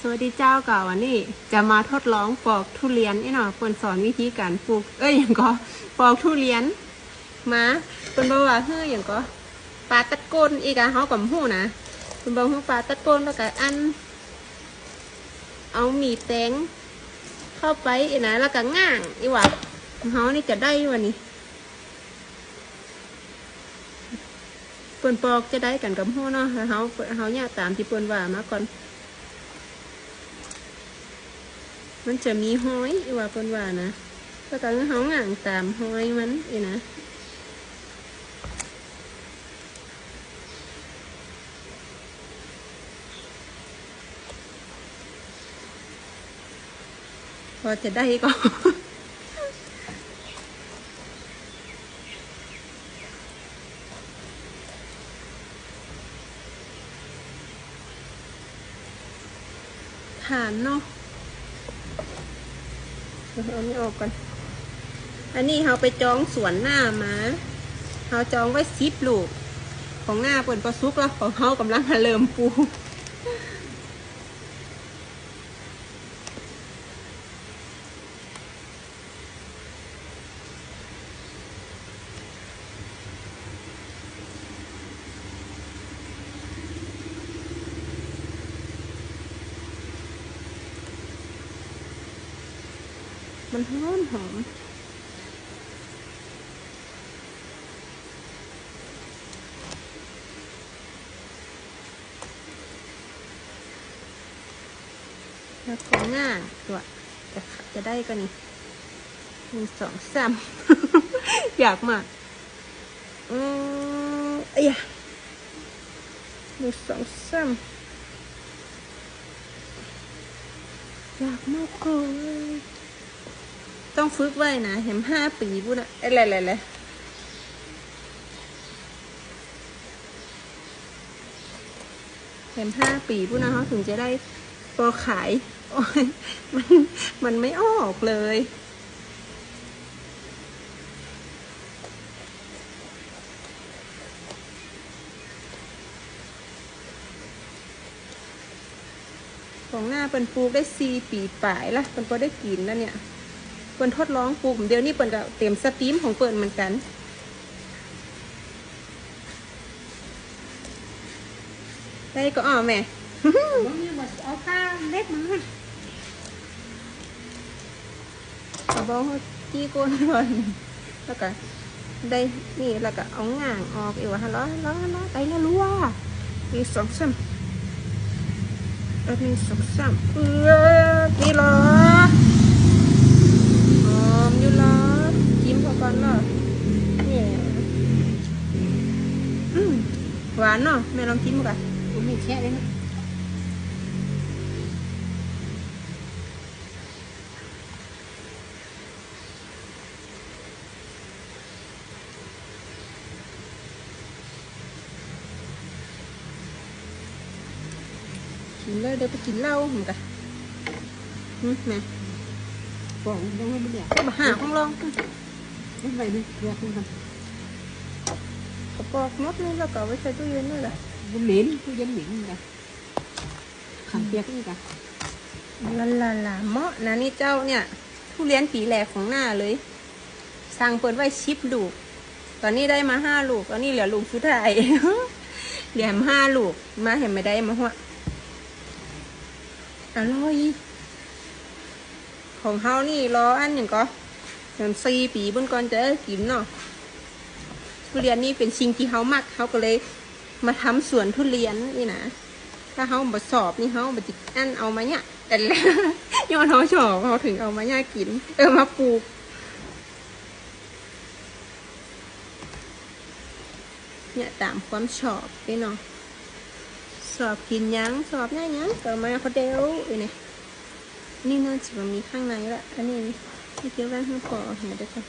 สวัสดีเจ้าก่าวันนี้จะมาทดลองปอกทุเรียนนี่เนาะเพิ่นสอนวิธีการปลูก เอ้ยอย่างก็ปอกทุเรียน มาเพิ่นบอกว่าเฮ้ยอย่างก็ปลาตัดก้นอีกอะเฮากับหู้นะเพิ่นบอกว่าปลาตัดก้นแล้วก็อัน เอาหมีแตงเข้าไปอีนะแล้วก็ง่างอีหว่าเฮานี่จะได้วันนี้เปิ้นปอกจะได้กันกับหู้เนาะเฮาเฮาเนี่ยตามที่เปิ้นว่ามาก่อน มันจะมีห้อยอีว่าเปิ้นว่านะแล้วก็เฮาง่างตามห้อยมันอีนะพอจะได้ก็ฐานเนาะ เอานี่ออกก่อน อันนี้เราไปจองสวนหน้ามาเราจองไว้ซิปลูก ของหน้าเปิดประซุกแล้วของเขากำลังมาเริ่มปลูก มันหอมหอมแล้วของหน้าตัวจะจะได้กันนี่หนึ่งสองสามอยากมากอืมอ้ยหนึ่งสองสามอยากมากเลย ต้องฝึกไว้นะเห็นห้าปีพูดนะอะไรอะไรอะไรเห็นห้าปีพูดนะเขาถึงจะได้พอขายโอ้ยมันมันไม่ออกเลยของหน้าเป็นปลูกได้สี่ปีป่ายละเป็นก็ได้กินแล้วเนี่ย เปิ้นทดลองปลูกเดี๋ยวนี้เปิ้นก็เต็มสตรีมของเปิ้นเหมือนกัน ได้ก็อ้อแม่บางทีว่าเอาข้าวเล็กมาขอบอกว่าจี้ก้นก่อนแล้วก็ได้นี่แล้วก็เอาง่างออกอีกว่าฮัลโหลฮัลโหลฮัลโหลไปแล้วรู้ว่ามีสองซ้ำมีสองซ้ำเออนี่เรอ ผมมีแช่เลยนะกินเลยเดี๋ยวไปกินเหล้าเหมือนกันอืมแม่บอกยังไม่ได้มาหาของลองไม่ไปดิเรียกคุณกันกระปอกมดนี่แล้วก็เอาไว้ใส่ตู้เย็นนี่แหละบุเหม็นตู้เย็นเหม็นกันขันเปียกนี่กันลาลาลาเหมาะนะนี่เจ้าเนี่ย ทุเรียนปีแหลกของหน้าเลย สั่งเปิดไว้ชิปลูก ตอนนี้ได้มาห้าลูก ตอนนี้เหลือลูกสุดท้ายเหลือห้าลูก มาเห็นไม่ได้มาหัวอร่อย ของเฮานี่รออันอย่างก็เดือนสี่ปีบนก่อนจะได้กินเนาะทุเรียนนี่เป็นสิ่งที่เฮามักเฮาก็เลย มาทำสวนทุเรียนนี่นะถ้าเฮาบสอบนี่เฮาบจิอันเอามาเนี่ยแต่ละย้อนเฮาชอบเฮาถึงเอามาเนี่ยกิน เออมาปลูกเนี่ยตามความชอบพี่เนาะสอบกินยังสอบหน้าหยังก็มาเขาเดวอีเนี่ยนี่น่าจะมีข้างในละอันนี้นี่เกี่ยวกับให้พอเห็นได้ก่อน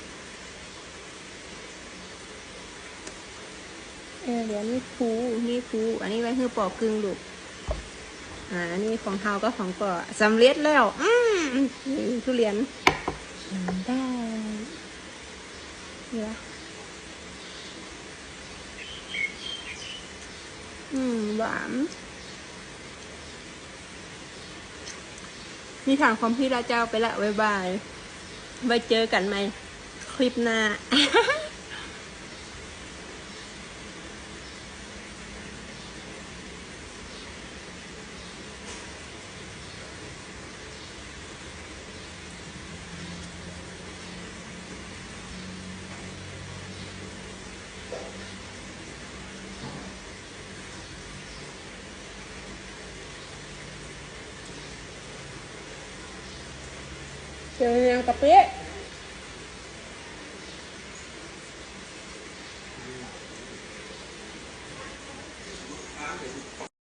ออเดี๋ยวนี่ภูนี่ภูอันนี้ไว้ให้ปอกกึ่งลูกอ่าอันนี้ของเฮาก็ของปอสำเร็จแล้ว อืมนี่ทุเรียนได้นี่ละอืมหวานมีทางความพี่ละเจ้าไปละบ๊ายบายไว้เจอกันไหมคลิปหน้า Jangan yang kepe.